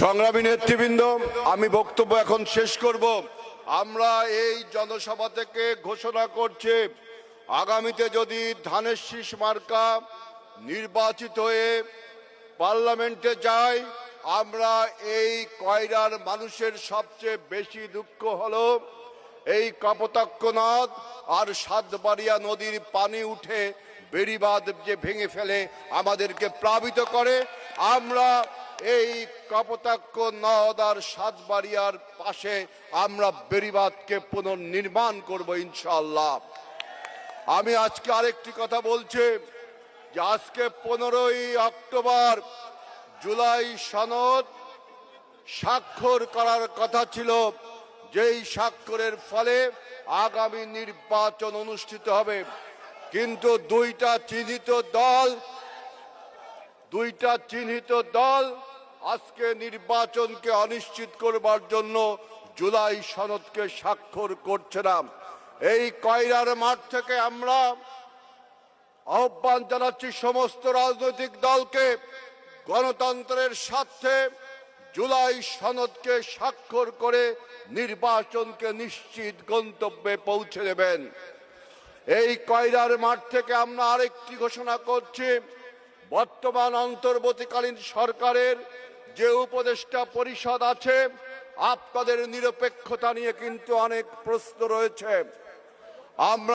সংগ্রামী নেতৃবৃন্দ, আমি বক্তব্য এখন শেষ করব। আমরা এই জনসভা থেকে ঘোষণা করছি, আগামীতে যদি ধানের শীষ মার্কা নির্বাচিত হয়ে পার্লামেন্টে যায়, আমরা এই কয়রার মানুষের সবচেয়ে বেশি দুঃখ হলো এই কপোতাক্ষ নদ আর সাতবাড়িয়া নদীর পানি উঠে বেড়িবাঁধ যে ভেঙে ফেলে আমাদেরকে প্লাবিত করে। আমরা এই কপোতাক্ষ নদ আর সাতবাড়িয়ার পাশে আমরা বেড়িবাঁধকে পুনর্নির্মাণ করব ইনশাআল্লাহ। আমি আজকে আরেকটি কথা বলছি যে আজকে পনেরোই অক্টোবর জুলাই সনদ স্বাক্ষর করার কথা ছিল। যেই স্বাক্ষরের ফলে আগামী নির্বাচন অনুষ্ঠিত হবে। কিন্তু দুইটা চিহ্নিত দল, দুইটা চিহ্নিত দল আজকে নির্বাচনকে অনিশ্চিত করবার জন্য জুলাই সনদকে স্বাক্ষর করছে না এই কয়রার মাঠ থেকে আমরা আহ্বান জানাচ্ছি সমস্ত রাজনৈতিক দলকে গণতন্ত্রের স্বার্থে জুলাই সনদকে স্বাক্ষর করে নির্বাচনকে নিশ্চিত গন্তব্যে পৌঁছে দেবেন। এই কয়রার মাঠ থেকে আমরা আরেকটি ঘোষণা করছি। বর্তমান অন্তর্বর্তীকালীন সরকারের যে উপদেষ্টা পরিষদ আছে, আপনাদের নিরপেক্ষতা নিয়ে কিন্তু অনেক প্রশ্ন রয়েছে। আমরা